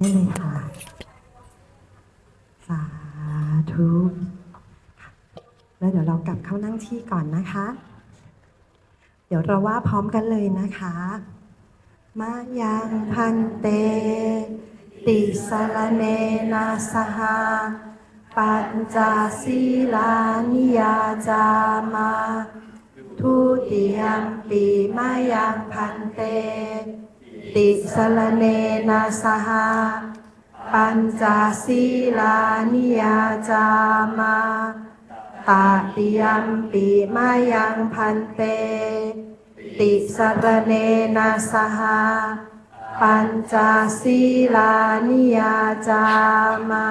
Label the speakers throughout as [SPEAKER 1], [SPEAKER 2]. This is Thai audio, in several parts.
[SPEAKER 1] ได้เลยค่ะ สาธุแล้วเดี๋ยวเรากลับเข้านั่งที่ก่อนนะคะ เดี๋ยวเราว่าพร้อมกันเลยนะคะมายังพันเต ติสรณเนนาสหาปัญจศีลานิยาจามา ทุติยมปีมายังพันเต ติสรณเนนาสหาปัญจศีลานิยาจามาตาติยมปีมายังพันเต ติสรเนนาสหาปัญจศีลานิยาจามา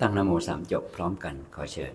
[SPEAKER 2] ตั้งนโมสามจบพร้อมกันขอเชิญ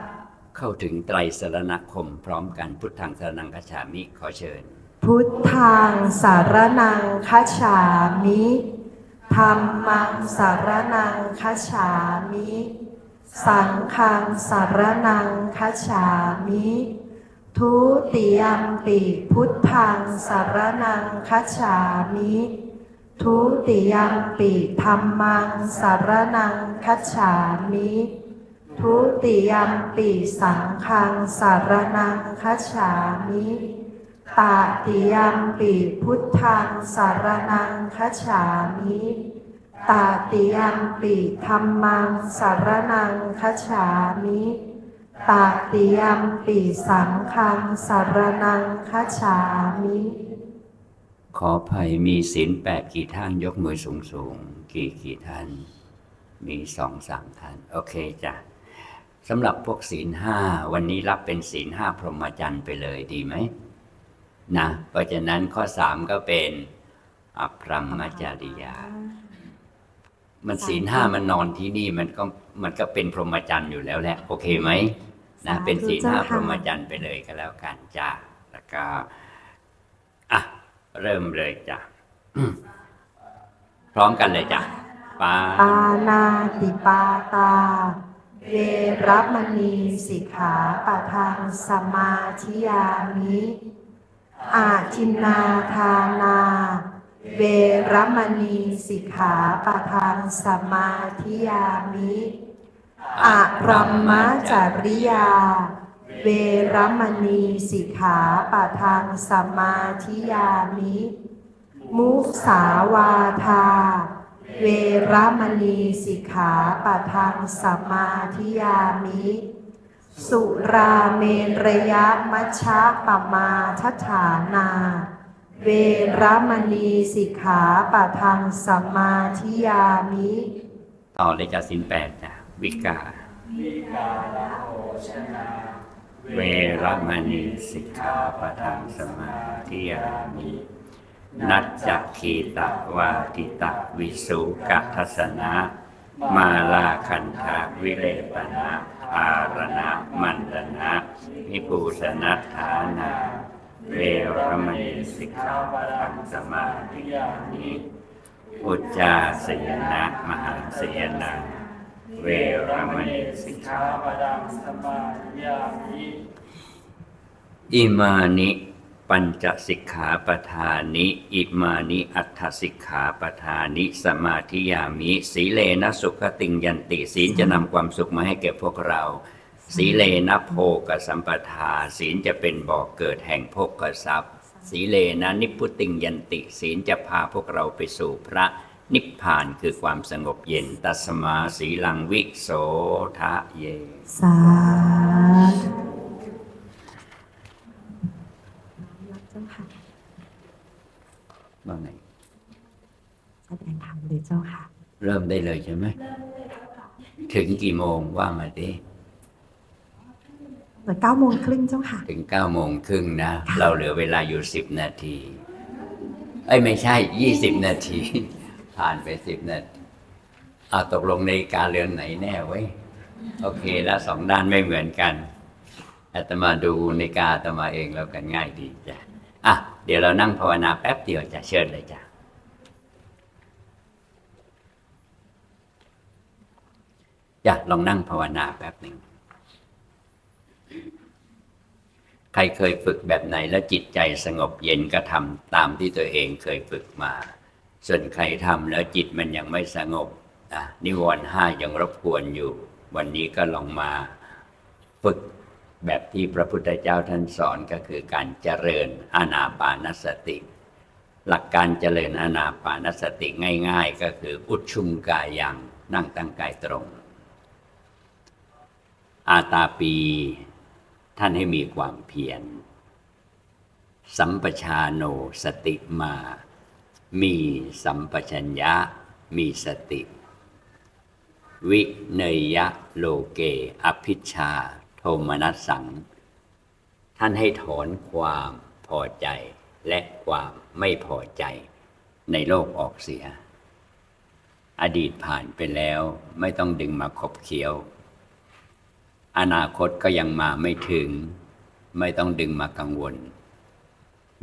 [SPEAKER 2] เข้าถึงไตรสรณคม พร้อมกันพุทธังสรนังคฉามิขอเชิญ
[SPEAKER 1] พุทธังสารนังคฉามิธรรมังสารนังคฉามิ สังฆังสารนังคฉามิ ทุติยมปิพุทธังสารนังคฉามิ ทุติยมปิธรรมังสารนังคฉามิ ทุติยมปิสังฆังสารนังคัจฉามิตาติยมปิพุทธังสารนังคัจฉามิตาติยมปิธรรมังสารนังคัจฉามิตาติยมปิสังฆังสารนังคัจฉามิ
[SPEAKER 2] ขอภัยมีศีลแปดกี่ท่านยกมือสูงสูงกี่กี่ท่าน มีสองสามท่าน โอเคจ้ะ สำหรับพวกศีลห้าวันนี้รับเป็นศีลห้าพรหมจรรย์ไปเลยดีไหมนะเพราะฉะนั้นข้อสามก็เป็นอภรรมจริยา มันศีลห้ามันนอนที่นี่มันก็มันก็เป็นพรหมจรรย์อยู่แล้วแหละ โอเคไหมนะ
[SPEAKER 1] สาธุ
[SPEAKER 2] เป็นศีลห้า
[SPEAKER 1] เจ้าค่ะ
[SPEAKER 2] พรหมจรรย์ไปเลยก็แล้วกันจ้าแล้วก็อะเริ่มเลยจ้ะอืมพร้อมกันเลยจ้ะปา
[SPEAKER 1] ปานาติปาตา เวรมณีสิกขาปะทังสมาธิยามิอาทินนาทานา เวรมณีสิกขาปะทังสมาธิยามิอะรัมมจริยา เวรมณีสิกขาปะทังสมาธิยามิ มุสาวาทา เวรมณีสิกขาปะทังสมาธิยามิ สุราเมรยะมัชฌะปมาทฐานา เวรมณีสิกขาปะทังสมาธิยามิ
[SPEAKER 2] ต่อเลยจ้ะสินแปดจ้ะวิกาเวรมณีสิกขาปะทังสมาธิยามิ นัจจคีตะวาติตะวิสุกัทัสนะมาลาคันธาวิเลปนะภารณะมันดนะนิปูสนัฐานา เวรมณีสิกขาปะทังสมาธิยามิอุจจาสยนะมหาสยนะเวรมณีสิกขา
[SPEAKER 3] ปดังสมาธิยามิ
[SPEAKER 2] อิมานิ ปัญจสิกขาปทานิ อิมานิอัฏสิกขาปทานิ สมาธิยามิ สีเลนะสุขติงยันติศีลจะนำความสุขมาให้แก่พวกเรา สีเลนะโภกสัมปทา ศีลจะเป็นบ่อกเกิดแห่งโภกทรัพย์ สีเลนะนิพพุติงยันติ ศีลจะพาพวกเราไปสู่พระนิพพานคือความสงบเย็น ตัสมาสีลังวิโสทะเย
[SPEAKER 1] สาธุรับเจ้าค่ะ
[SPEAKER 2] ว่าไง
[SPEAKER 1] แสดงธรรมเลยเจ้าค่ะ
[SPEAKER 2] เริ่ม ได้เลยใช่ไหมถึงกี่โมงว่ามาดิ
[SPEAKER 1] เหลือเก้าโมงครึ่งเจ้าค่ะ
[SPEAKER 2] ถึงเก้าโมงครึ่งนะ เราเหลือเวลาอยู่สิบนาที เอ้ยไม่ใช่ยี่สิบนาที ผ่านไปสิบนาทีเอาตกลงนาฬิกาเรือนไหนแน่ไว้ยโอเคแล้วสองด้านไม่เหมือนกันอาตมาดูนาฬิกาอาตมาเองแล้วกันง่ายดีจ้ะอะเดี๋ยวเรานั่งภาวนาแป๊บเดียวจะเชิญเลยจ้ะ จ้ะลองนั่งภาวนาแป๊บหนึ่ง ใครเคยฝึกแบบไหนแล้วจิตใจสงบเย็นก็ทำตามที่ตัวเองเคยฝึกมา ส่วนใครทำแล้วจิตมันยังไม่สงบอะนิวรณ์ห้ายังรบกวนอยู่ วันนี้ก็ลองมาฝึกแบบที่พระพุทธเจ้าท่านสอนก็คือการเจริญอานาปานสติ หลักการเจริญอานาปานสติง่าย ๆ ก็คืออุดชุมกายยังนั่งตั้งกายตรง อาตาปี ท่านให้มีความเพียร สัมปชาโนสติมา มีสัมปชัญญะ มีสติ วิเนยะโลเก อภิชา โทมนัสสัง ท่านให้ถอนความพอใจและความไม่พอใจในโลกออกเสีย อดีตผ่านไปแล้วไม่ต้องดึงมาขบเคี้ยว อนาคตก็ยังมาไม่ถึง ไม่ต้องดึงมากังวล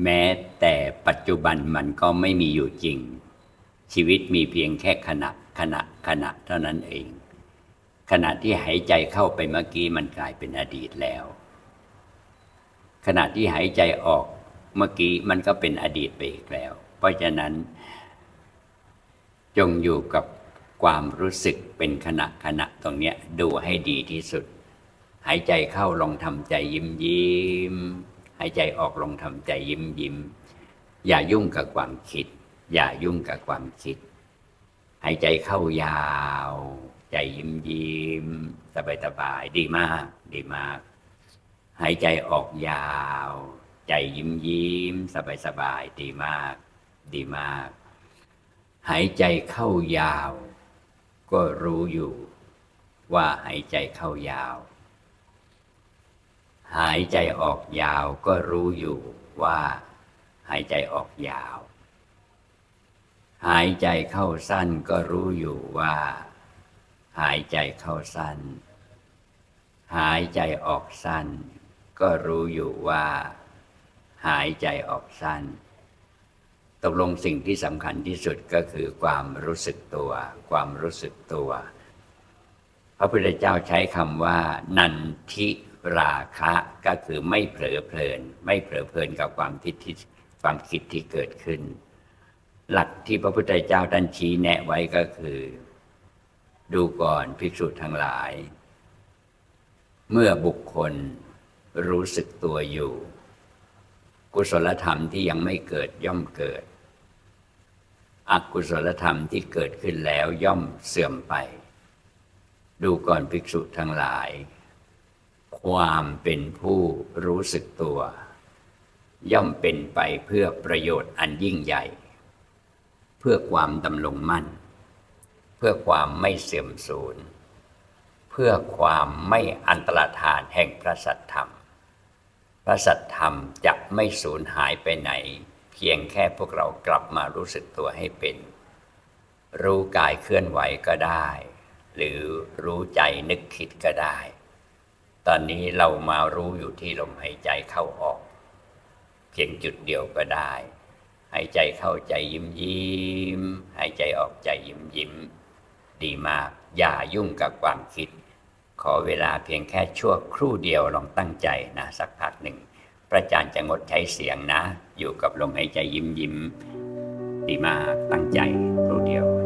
[SPEAKER 2] แม้แต่ปัจจุบันมันก็ไม่มีอยู่จริง ชีวิตมีเพียงแค่ขณะขณะขณะเท่านั้นเอง ขณะที่หายใจเข้าไปเมื่อกี้มันกลายเป็นอดีตแล้ว ขณะที่หายใจออกเมื่อกี้มันก็เป็นอดีตไปอีกแล้ว เพราะฉะนั้น จงอยู่กับความรู้สึกเป็นขณะขณะตรงนี้ดูให้ดีที่สุด หายใจเข้าลองทำใจยิ้มยิ้มหายใจออกลองทำใจยิ้มยิ้มอย่ายุ่งกับความคิด อย่ายุ่งกับความคิด หายใจเข้ายาว ใจยิ้มยิ้มสบายสบายดีมาก ดีมาก หายใจออกยาว ใจยิ้มยิ้มสบายสบายดีมาก ดีมาก หายใจเข้ายาว ก็รู้อยู่ ว่าหายใจเข้ายาว หายใจออกยาวก็รู้อยู่ว่า หายใจออกยาว หายใจเข้าสั้นก็รู้อยู่ว่า หายใจเข้าสั้น หายใจออกสั้น ก็รู้อยู่ว่า หายใจออกสั้น ตกลงสิ่งที่สำคัญที่สุดก็คือความรู้สึกตัว ความรู้สึกตัว พระพุทธเจ้าใช้คำว่า นันทิ ราคะก็คือไม่เผลอเพลิน ไม่เผลอเพลินกับความคิดที่ความคิดที่เกิดขึ้น หลักที่พระพุทธเจ้าท่านชี้แนะไว้ก็คือ ดูก่อนภิกษุทั้งหลาย เมื่อบุคคลรู้สึกตัวอยู่ กุศลธรรมที่ยังไม่เกิดย่อมเกิด อกุศลธรรมที่เกิดขึ้นแล้วย่อมเสื่อมไป ดูก่อนภิกษุทั้งหลาย ความเป็นผู้รู้สึกตัว ย่อมเป็นไปเพื่อประโยชน์อันยิ่งใหญ่ เพื่อความดำรงมั่น เพื่อความไม่เสื่อมสูญ เพื่อความไม่อันตรธานแห่งพระสัทธรรม พระสัทธรรมจะไม่สูญหายไปไหน เพียงแค่พวกเรากลับมารู้สึกตัวให้เป็น รู้กายเคลื่อนไหวก็ได้ หรือรู้ใจนึกคิดก็ได้ ตอนนี้เรามารู้อยู่ที่ลมหายใจเข้าออก เพียงจุดเดียวก็ได้ หายใจเข้าใจยิ้มยิ้ม หายใจออกใจยิ้มยิ้ม ดีมาก อย่ายุ่งกับความคิด ขอเวลาเพียงแค่ชั่วครู่เดียวลองตั้งใจนะสักพักหนึ่ง พระอาจารย์จะงดใช้เสียงนะ อยู่กับลมหายใจยิ้มยิ้ม ดีมาก ตั้งใจครู่เดียว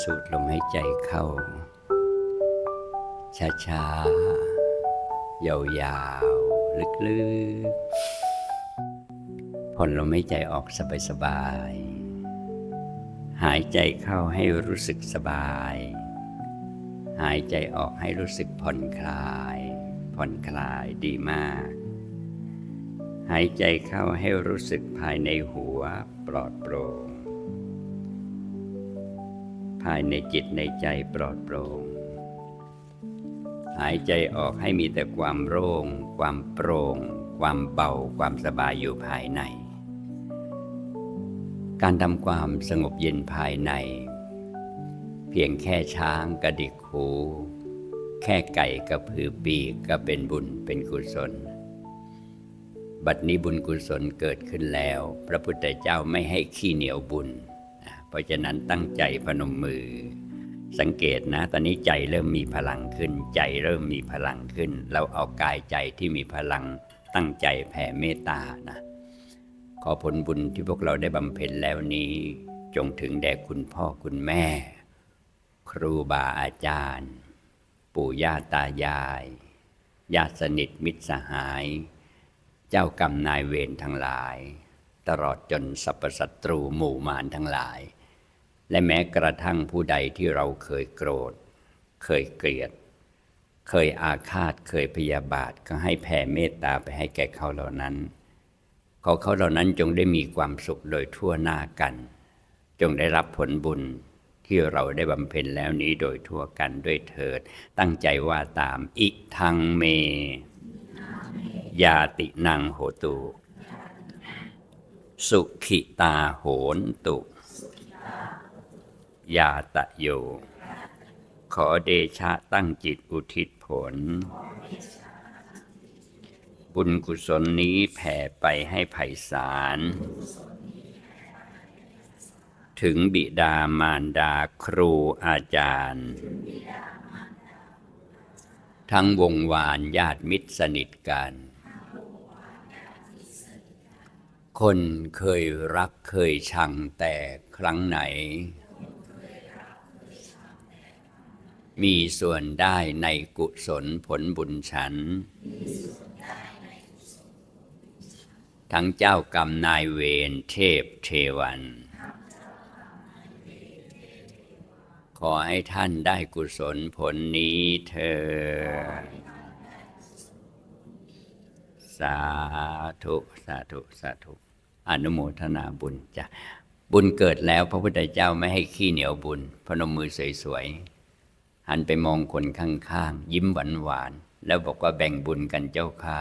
[SPEAKER 2] สูดลมหายใจเข้า ช้าๆ ยาวๆ ลึกๆ ผ่อนลมหายใจออกสบายๆ หายใจเข้าให้รู้สึกสบาย หายใจออกให้รู้สึกผ่อนคลาย ผ่อนคลายดีมาก หายใจเข้าให้รู้สึกภายในหัวปลอดโปร่ง ภายในจิตในใจปลอดโปร่ง หายใจออกให้มีแต่ความโล่ง ความโปร่ง ความเบา ความสบายอยู่ภายใน การทำความสงบเย็นภายใน เพียงแค่ช้างกระดิกหูแค่ไก่กระพือปีกก็เป็นบุญเป็นกุศล บัดนี้บุญกุศลเกิดขึ้นแล้ว พระพุทธเจ้าไม่ให้ขี้เหนียวบุญ ราะฉะนั้นตั้งใจพนมมือ สังเกตนะ ตอนนี้ใจเริ่มมีพลังขึ้น ใจเริ่มมีพลังขึ้น เราเอากายใจที่มีพลังตั้งใจแผ่เมตตานะขอผลบุญที่พวกเราได้บำเพ็ญแล้วนี้ จงถึงแด่คุณพ่อคุณแม่ ครูบาอาจารย์ ปู่ย่าตายายญาติสนิทมิตรสหาย เจ้ากรรมนายเวรทั้งหลาย ตลอดจนสรรพศัตรูหมู่มารทั้งหลาย และแม้กระทั่งผู้ใดที่เราเคยโกรธ เคยเกลียด เคยอาฆาต เคยพยาบาท ก็ให้แผ่เมตตาไปให้แก่เขาเหล่านั้น ขอเขาเหล่านั้นจงได้มีความสุขโดยทั่วหน้ากัน จงได้รับผลบุญที่เราได้บำเพ็ญแล้วนี้โดยทั่วกันด้วยเถิด ตั้งใจว่าตามอิทังเม ยาตินังโหตุ สุขิตาโหนตุ ยาตะโย ขอเดชะตั้งจิตอุทิศผล บุญกุศลนี้แผ่ไปให้ไพศาล ถึงบิดามารดาครูอาจารย์ ทั้งวงวานญาติมิตรสนิทกันคนเคยรักเคยชังแต่ครั้งไหน มีส่วนได้ในกุศลผลบุญฉัน ทั้งเจ้ากรรมนายเวรเทพเทวัน ขอให้ท่านได้กุศลผลนี้เธอ สาธุ สาธุ สาธุ อนุโมทนาบุญจ้ะ บุญเกิดแล้วพระพุทธเจ้าไม่ให้ขี้เหนียวบุญ พนมมือสวยๆ หันไปมองคนข้างๆ ยิ้มหวานๆแล้วบอกว่าแบ่งบุญกันเจ้าค่ะ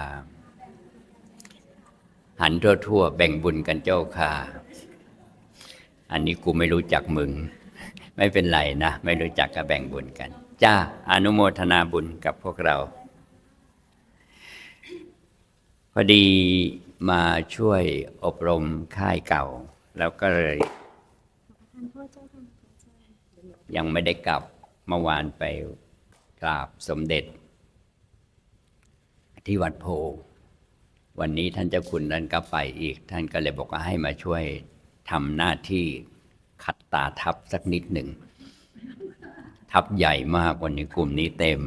[SPEAKER 2] หันทั่วๆแบ่งบุญกันเจ้าค่ะ อันนี้กูไม่รู้จักมึง ไม่เป็นไรนะ ไม่รู้จักก็แบ่งบุญกัน จ้าอนุโมทนาบุญกับพวกเรา พอดีมาช่วยอบรมค่ายเก่า แล้วก็เลยยังไม่ได้กลับ เมื่อวานไปกราบสมเด็จ ที่วัดโพ วันนี้ท่านเจ้าคุณท่านก็ไปอีก ท่านก็เลยบอกว่าให้มาช่วยทำหน้าที่ขัดตาทับสักนิดหนึ่ง ทับใหญ่มากวันนี้กลุ่มนี้เต็ม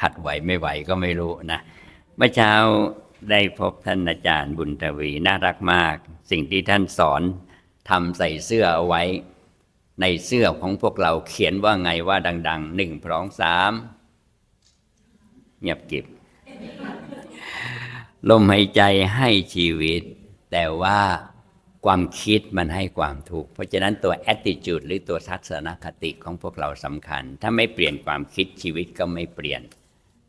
[SPEAKER 2] ขัดไหวไม่ไหวก็ไม่รู้นะ เมื่อเช้าได้พบท่านอาจารย์บุญทวีน่ารักมาก สิ่งที่ท่านสอนทำใส่เสื้อเอาไว้ ในเสื้อของพวกเราเขียนว่าไงว่าดังๆหนึ่งพร้องสามเงียบกิบลมหายใจให้ชีวิต แต่ว่าความคิดมันให้ความทุกข์เพราะฉะนั้นตัว attitude หรือตัวทัศนคติของพวกเราสำคัญ ถ้าไม่เปลี่ยนความคิดชีวิตก็ไม่เปลี่ยน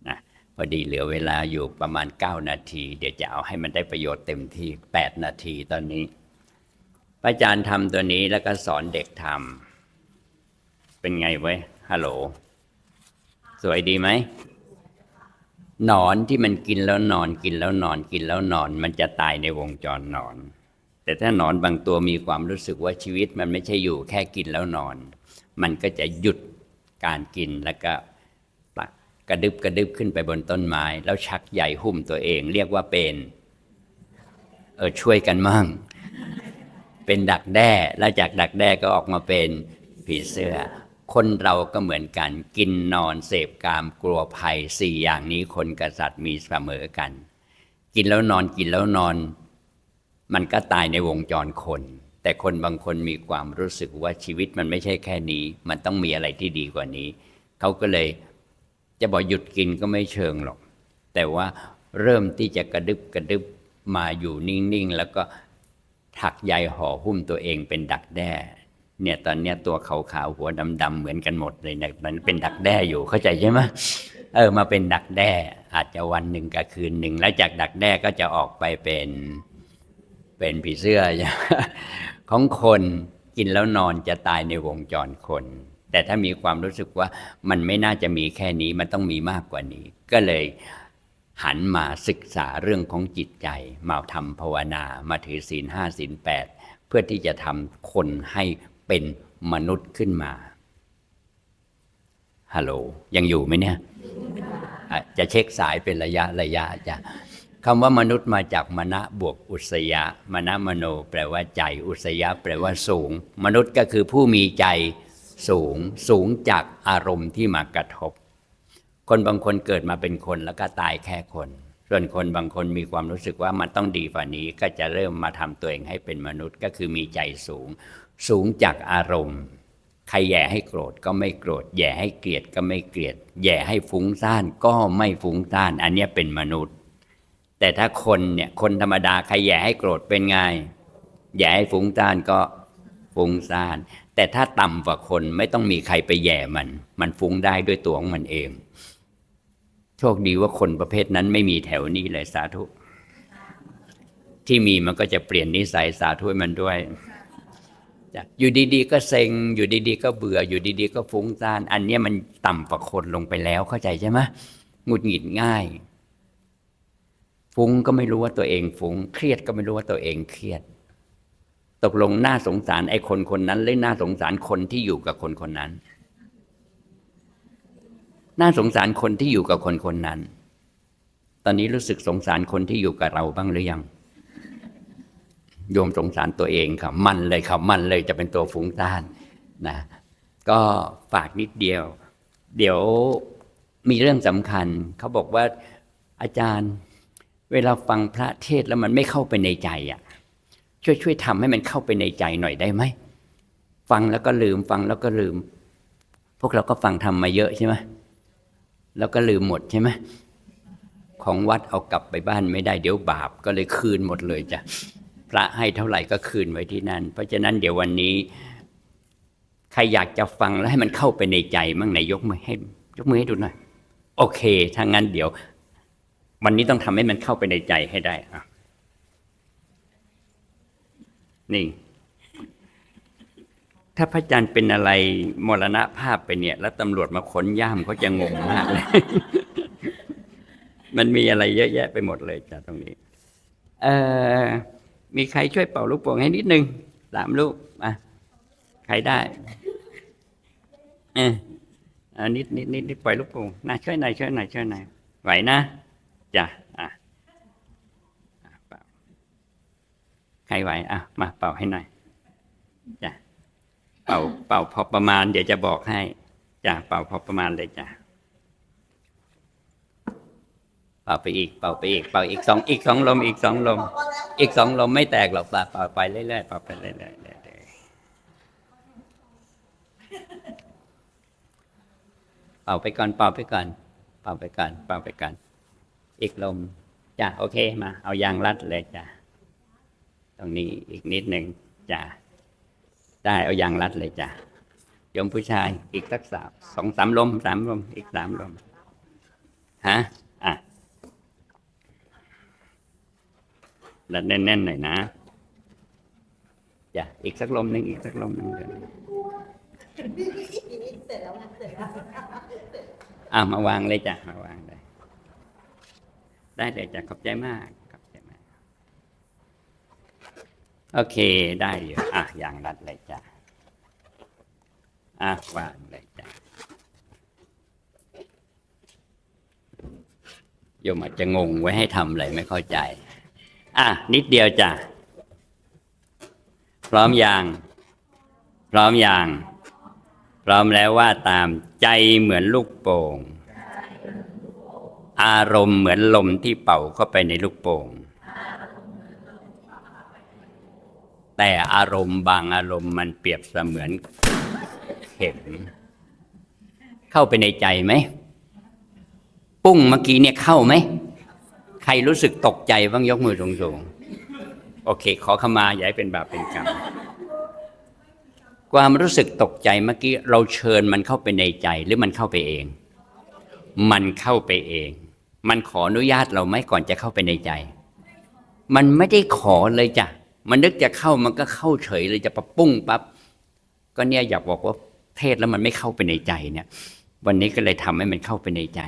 [SPEAKER 2] นะพอดีเหลือเวลาอยู่ประมาณ 9 นาที เดี๋ยวจะเอาให้มันได้ประโยชน์เต็มที่ 8 นาทีตอนนี้ พระอาจารย์ทำตัวนี้แล้วก็สอนเด็กทำเป็นไงเว้ยฮัลโหล สวยดีไหมหนอนที่มันกินแล้วนอนกินแล้วนอนกินแล้วนอน มันจะตายในวงจรนอน แต่ถ้าหนอนบางตัวมีความรู้สึกว่าชีวิตมันไม่ใช่อยู่แค่กินแล้วนอน มันก็จะหยุดการกินแล้วก็ปักกระดึบกระดึบขึ้นไปบนต้นไม้ แล้วชักใหญ่หุ้มตัวเอง เรียกว่าเป็น เออช่วยกันมั่ง เป็นดักแด้ แล้วจากดักแด้ก็ออกมาเป็นผีเสื้อ คนเราก็เหมือนกัน กินนอนเสพกามกลัวภัยสี่อย่างนี้คนกษัตริย์มีเสมอกัน กินแล้วนอนกินแล้วนอน มันก็ตายในวงจรคน แต่คนบางคนมีความรู้สึกว่าชีวิตมันไม่ใช่แค่นี้ มันต้องมีอะไรที่ดีกว่านี้ เขาก็เลยจะบอกหยุดกินก็ไม่เชิงหรอก แต่ว่าเริ่มที่จะกระดึบกระดึบมาอยู่นิ่งๆ แล้วก็ ถักใยห่อหุ้มตัวเองเป็นดักแด้เนี่ยตอนเนี้ยตัวขาวๆหัวดำๆเหมือนกันหมดเลยเนี่ยมันเป็นดักแด้อยู่เข้าใจใช่ไหมเออมาเป็นดักแด้อาจจะวันหนึ่งกับคืนหนึ่งแล้วจากดักแด้ก็จะออกไปเป็นเป็นผีเสื้อของคนกินแล้วนอนจะตายในวงจรคน แต่ถ้ามีความรู้สึกว่ามันไม่น่าจะมีแค่นี้มันต้องมีมากกว่านี้ ก็เลย หันมาศึกษาเรื่องของจิตใจ มาทำภาวนามาถือศีลห้าศีลแปดเพื่อที่จะทำคนให้เป็นมนุษย์ขึ้นมาฮัลโหลยังอยู่ไหมเนี่ยจะเช็คสายเป็นระยะระยะจ้ะคำว่ามนุษย์มาจากมณะบวกอุสยะมณะมโน แปลว่าใจ อุสยะ แปลว่าสูง มนุษย์ก็คือผู้มีใจสูง สูงจากอารมณ์ที่มากระทบ คนบางคนเกิดมาเป็นคนแล้วก็ตายแค่คน ส่วนคนบางคนมีความรู้สึกว่ามันต้องดีกว่านี้ก็จะเริ่มมาทำตัวเองให้เป็นมนุษย์ก็คือมีใจสูง สูงจากอารมณ์ ใครแย่ให้โกรธก็ไม่โกรธ แย่ให้เกลียดก็ไม่เกลียด แย่ให้ฟุ้งซ่านก็ไม่ฟุ้งซ่าน อันนี้เป็นมนุษย์ แต่ถ้าคนเนี่ยคนธรรมดาใครแย่ให้โกรธเป็นไง แย่ให้ฟุ้งซ่านก็ฟุ้งซ่าน แต่ถ้าต่ำกว่าคนไม่ต้องมีใครไปแย่มัน มันฟุ้งได้ด้วยตัวของมันเอง ชคดีว่าคนประเภทนั้นไม่มีแถวนี้เลยสาธุ ที่มีมันก็จะเปลี่ยนนิสัยสาธุมันด้วย อยู่ดีๆ ก็เซ็ง อยู่ดีๆ ก็เบื่อ อยู่ดีๆ ก็ฟุ้งซ่าน อันนี้มันต่ำกว่าคนลงไปแล้วเข้าใจใช่ไหมหงุดหงิดง่าย ฟุ้งก็ไม่รู้ว่าตัวเองฟุ้ง เครียดก็ไม่รู้ว่าตัวเองเครียด ตกลงน่าสงสารไอ้คนคนนั้นหรือน่าสงสารคนที่อยู่กับคนคนนั้น น่าสงสารคนที่อยู่กับคนคนนั้น ตอนนี้รู้สึกสงสารคนที่อยู่กับเราบ้างหรือยัง โยมสงสารตัวเองครับมันเลยครับมันเลยจะเป็นตัวฟุ้งซ่านนะ ก็ฝากนิดเดียว เดี๋ยวมีเรื่องสำคัญ เขาบอกว่าอาจารย์เวลาฟังพระเทศแล้วมันไม่เข้าไปในใจอะ ช่วยช่วยทำให้มันเข้าไปในใจหน่อยได้ไหมฟังแล้วก็ลืมฟังแล้วก็ลืม พวกเราก็ฟังทำมาเยอะใช่ไหม แล้วก็ลืมหมดใช่ไหมของวัดเอากลับไปบ้านไม่ได้เดี๋ยวบาปก็เลยคืนหมดเลยจ้ะพระให้เท่าไหร่ก็คืนไว้ที่นั่น เพราะฉะนั้นเดี๋ยววันนี้ ใครอยากจะฟังแล้วให้มันเข้าไปในใจมั่งไหนยกมือให้ ยกมือให้ดูหน่อยโอเคถ้างั้นเดี๋ยว วันนี้ต้องทำให้มันเข้าไปในใจให้ได้อะนี่ ถ้าพระอาจารย์เป็นอะไรมรณภาพไปเนี่ย แล้วตำรวจมาค้นย่ามเขาจะงงมากเลย มันมีอะไรเยอะแยะไปหมดเลยจ้ะตรงนี้เอ่อมีใครช่วยเป่าลูกโป่งให้นิดนึงสามลูกมาใครได้เอออันนิดนิดนิดนิดปล่อยลูกโป่งนะช่วยหน่อยช่วยหน่อยช่วยหน่อยไหวนะจ้ะอะใครไหวอะมาเป่าให้หน่อยจ้ะ เป่าเป่าพอประมาณ เดี๋ยวจะบอกให้จ้ะเป่าพอประมาณเลยจ้ะเป่าไปอีกเป่าไปอีกเป่าอีกสองอีกสองลม อีกสองลม อีกสองลมไม่แตกหรอกเป่าเป่าไปเรื่อยๆเป่าไปเรื่อยๆเรื่อยๆเป่าไปก่อนเป่าไปก่อนเป่าไปก่อนเป่าไปก่อนอีกลมจ้ะโอเคมา เอายางรัดเลยจ้ะตรงนี้อีกนิดหนึ่งจ้ะ ได้เอายางรัดเลยจ้ะโยมผู้ชายอีกสักสามสองสามลมสามลมอีกสามลมฮะอะรัดแน่นๆหน่อยนะจ้ะอีกสักลมหนึ่งอีกสักลมหนึ่งเดี๋ยวอ่ามาวางเลยจ้ะมาวางเลยได้เลยจ้ะขอบใจมากขอบใจมาก โอเคได้อยู่อะอย่างรัดเลยจ้ะอะวางเลยจ้ะโยมอาจจะงงไว้ให้ทำอะไรไม่เข้าใจ อะนิดเดียวจ้ะพร้อมยังพร้อมยังพร้อมแล้วว่าตามใจเหมือนลูกโป่ง อารมณ์เหมือนลมที่เป่าเข้าไปในลูกโป่ง แต่อารมณ์บางอารมณ์มันเปรียบเสมือนเข็มเข้าไปในใจไหม ปุ้งเมื่อกี้เนี่ยเข้าไหม ใครรู้สึกตกใจบ้างยกมือสูงๆ โอเค ขอขมาอย่าให้เป็นบาปเป็นกรรม ความรู้สึกตกใจเมื่อกี้เราเชิญมันเข้าไปในใจหรือมันเข้าไปเอง มันเข้าไปเอง มันขออนุญาตเราไหมก่อนจะเข้าไปในใจ มันไม่ได้ขอเลยจ้ะ มันนึกจะเข้ามันก็เข้าเฉยเลยจะปะปุ้งปั๊บก็เนี่ยอยากบอกว่าเทศแล้วมันไม่เข้าไปในใจเนี่ย วันนี้ก็เลยทำให้มันเข้าไปในใจ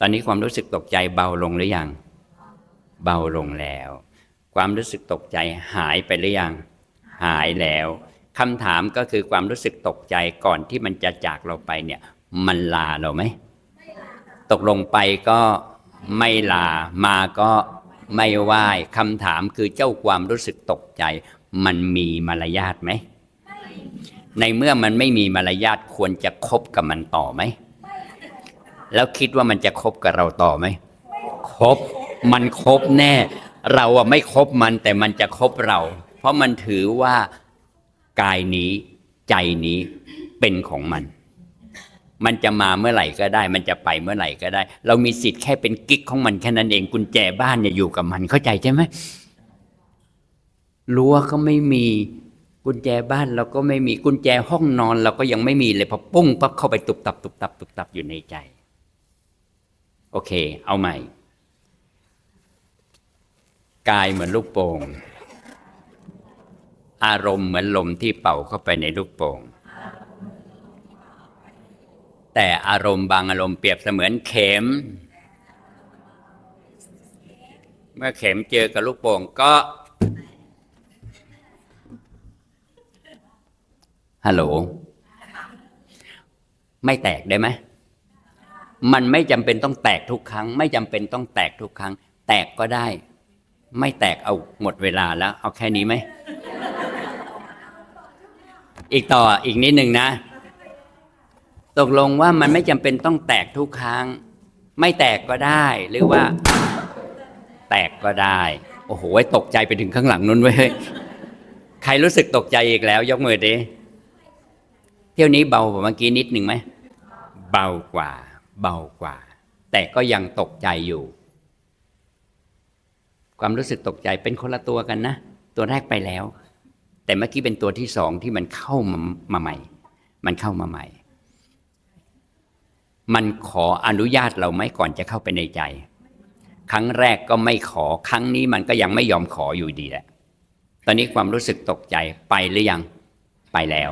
[SPEAKER 2] ตอนนี้ความรู้สึกตกใจเบาลงหรือยัง เบาลงแล้ว ความรู้สึกตกใจหายไปหรือยัง หายแล้วคำถามก็คือความรู้สึกตกใจก่อนที่มันจะจากเราไปเนี่ย มันลาเราไหมตกลงไปก็ไม่ลามาก็ ไม่ไหว้คำถามคือเจ้าความรู้สึกตกใจ มันมีมารยาทไหม ในเมื่อมันไม่มีมารยาทควรจะคบกับมันต่อไหม แล้วคิดว่ามันจะคบกับเราต่อไหม คบ มันคบแน่ เราอะไม่คบมันแต่มันจะคบเรา เพราะมันถือว่ากายนี้ใจนี้เป็นของมัน มันจะมาเมื่อไหร่ก็ได้ มันจะไปเมื่อไหร่ก็ได้ เรามีสิทธิ์แค่เป็นกิ๊กของมันแค่นั้นเองกุญแจบ้านเนี่ยอยู่กับมันเข้าใจใช่ไหมรั้วก็ไม่มีกุญแจบ้านเราก็ไม่มีกุญแจห้องนอน เราก็ยังไม่มีเลยพอปุ้งปั๊บเข้าไปตุบตับตุบตับตุบตับอยู่ในใจ โอเค เอาใหม่ กายเหมือนลูกโป่งอารมณ์เหมือนลมที่เป่าเข้าไปในลูกโป่ง แต่อารมณ์บางอารมณ์เปรียบเสมือนเข็ม เมื่อเข็มเจอกับลูกโป่งก็ฮัลโหลไม่แตกได้ไหมมันไม่จำเป็นต้องแตกทุกครั้ง ไม่จำเป็นต้องแตกทุกครั้ง แตกก็ได้ ไม่แตกเอาหมดเวลาแล้ว เอาแค่นี้ไหม อีกต่ออีกนิดหนึ่งนะ ตกลงว่ามันไม่จำเป็นต้องแตกทุกครั้ง ไม่แตกก็ได้ หรือว่า แตกก็ได้ โอ้โหตกใจไปถึงข้างหลังนู้นเว้ยใครรู้สึกตกใจอีกแล้ว ยกมือดิเที่ยวนี้เบากว่าเมื่อกี้นิดหนึ่งไหมเบากว่า เบากว่า แต่ก็ยังตกใจอยู่ ความรู้สึกตกใจเป็นคนละตัวกันนะ ตัวแรกไปแล้ว แต่เมื่อกี้เป็นตัวที่สองที่มันเข้ามามาใหม่ มันเข้ามาใหม่ มันขออนุญาตเราไหมก่อนจะเข้าไปในใจ ครั้งแรกก็ไม่ขอ ครั้งนี้มันก็ยังไม่ยอมขออยู่ดีแหละ ตอนนี้ความรู้สึกตกใจไปหรือยัง ไปแล้ว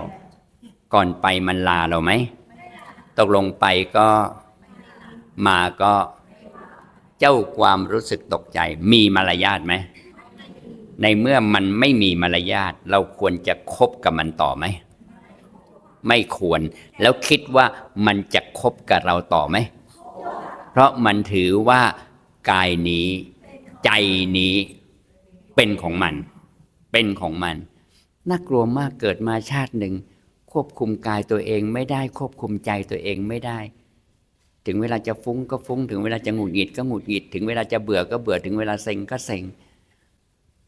[SPEAKER 2] ก่อนไปมันลาเราไหม ตกลงไปก็มาก็เจ้าความรู้สึกตกใจ มีมารยาทไหม ในเมื่อมันไม่มีมารยาทเราควรจะคบกับมันต่อไหม ไม่ควร แล้วคิดว่ามันจะคบกับเราต่อไหม เพราะมันถือว่ากายนี้ใจนี้เป็นของมัน เป็นของมัน น่ากลัวมากเกิดมาชาติหนึ่ง ควบคุมกายตัวเองไม่ได้ควบคุมใจตัวเองไม่ได้ ถึงเวลาจะฟุ้งก็ฟุ้ง ถึงเวลาจะหงุดหงิดก็หงุดหงิด ถึงเวลาจะเบื่อก็เบื่อถึงเวลาเซ็งก็เซ็ง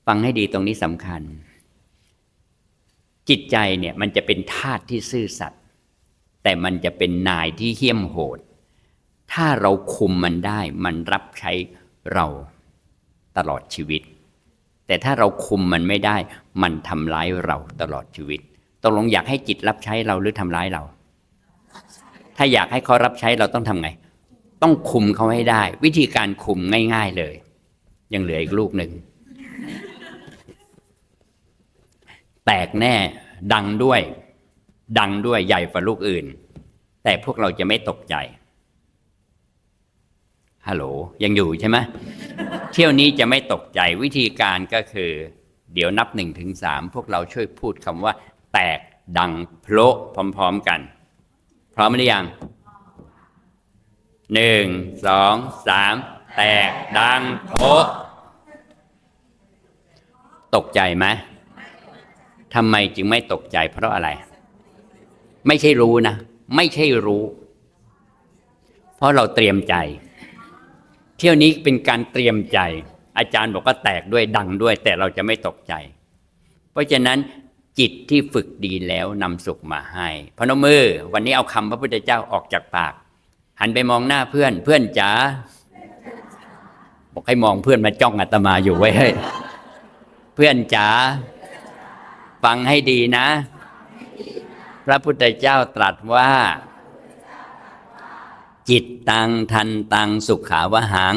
[SPEAKER 2] ฟังให้ดีตรงนี้สำคัญ จิตใจเนี่ยมันจะเป็นทาสที่ซื่อสัตย์แต่มันจะเป็นนายที่เหี้ยมโหด ถ้าเราคุมมันได้มันรับใช้เราตลอดชีวิต แต่ถ้าเราคุมมันไม่ได้ มันทำร้ายเราตลอดชีวิตตกลงอยากให้จิตรับใช้เราหรือทำร้ายเรา ถ้าอยากให้เขารับใช้เราต้องทำไง ต้องคุมเขาให้ได้ วิธีการคุมง่าย ๆเลย ยังเหลืออีกลูกหนึ่ง แตกแน่ดังด้วย ดังด้วยใหญ่กว่าลูกอื่น แต่พวกเราจะไม่ตกใจฮัลโหลยังอยู่ใช่ไหมเที่ยวนี้จะไม่ตกใจวิธีการก็คือ เดี๋ยวนับหนึ่งถึงสามพวกเราช่วยพูดคำว่า แตกดังโพละพร้อมๆกัน พร้อมหรือยังหนึ่งสองสามแตกดังโพตกใจไหม ทำไมจึงไม่ตกใจเพราะอะไร ไม่ใช่รู้นะ ไม่ใช่รู้ เพราะเราเตรียมใจ เที่ยวนี้เป็นการเตรียมใจ อาจารย์บอกว่าแตกด้วยดังด้วย แต่เราจะไม่ตกใจ เพราะฉะนั้นจิตที่ฝึกดีแล้วนำสุขมาให้พนมมือ วันนี้เอาคำพระพุทธเจ้าออกจากปาก หันไปมองหน้าเพื่อน เพื่อนจ๋าบอกให้มองเพื่อนมาจ้องอาตมาอยู่ไว้ยเฮ้เพื่อนจ๋า ฟังให้ดีนะ พระพุทธเจ้าตรัสว่า จิตตังทันตังสุขาวหัง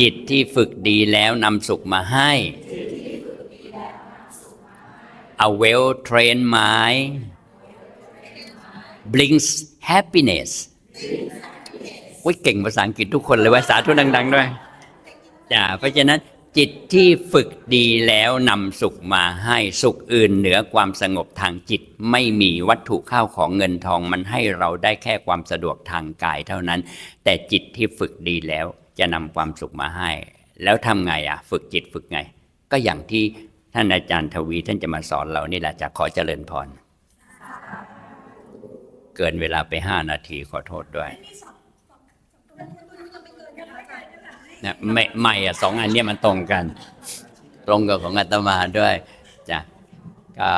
[SPEAKER 2] จิตที่ฝึกดีแล้วนำสุขมาให้ A well trained mind brings happiness วิเก่งภาษาอังกฤษทุกคนเลยว่าสาธุดัง ๆ ด้วยจ้าเพราะฉะนั้น จิตที่ฝึกดีแล้วนำสุขมาให้สุขอื่นเหนือความสงบทางจิต ไม่มีวัตถุข้าวของเงินทองมันให้เราได้แค่ความสะดวกทางกายเท่านั้น แต่จิตที่ฝึกดีแล้วจะนำความสุขมาให้ แล้วทำไงอะ ฝึกจิตฝึกไง ก็อย่างที่ท่านอาจารย์ทวีท่านจะมาสอนเรานี่แหละจะขอเจริญพร เกินเวลาไปห้านาทีขอโทษด้วย นะไม่ไม่อะสองอันเนี้ยมันตรงกัน ตรงกับของอาตมาด้วยจ้ะก็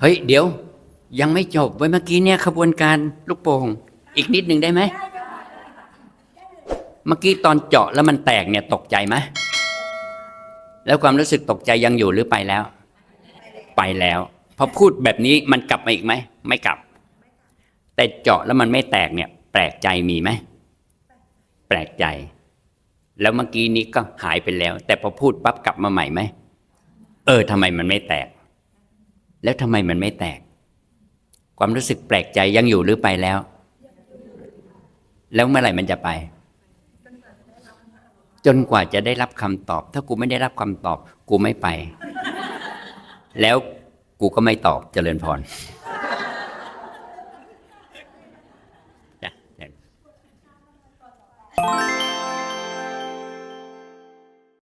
[SPEAKER 2] เฮ้ย เดี๋ยว ยังไม่จบไว้เมื่อกี้เนี่ยขบวนการลูกโป่งอีกนิดหนึ่งได้ไหม เมื่อกี้ตอนเจาะแล้วมันแตกเนี่ยตกใจไหม แล้วความรู้สึกตกใจยังอยู่หรือไปแล้ว ไปแล้วพอพูดแบบนี้มันกลับมาอีกไหมไม่กลับ แต่เจาะแล้วมันไม่แตกเนี่ย แปลกใจมีไหมแปลกใจ แล้วเมื่อกี้นี้ก็หายไปแล้ว แต่พอพูดปั๊บกลับมาใหม่ไหมเออทำไมมันไม่แตก แล้วทำไมมันไม่แตก ความรู้สึกแปลกใจยังอยู่หรือไปแล้ว แล้วเมื่อไหร่มันจะไป จนกว่าจะได้รับคำตอบ ถ้ากูไม่ได้รับคำตอบ กูไม่ไป แล้วกูก็ไม่ตอบเจริญพร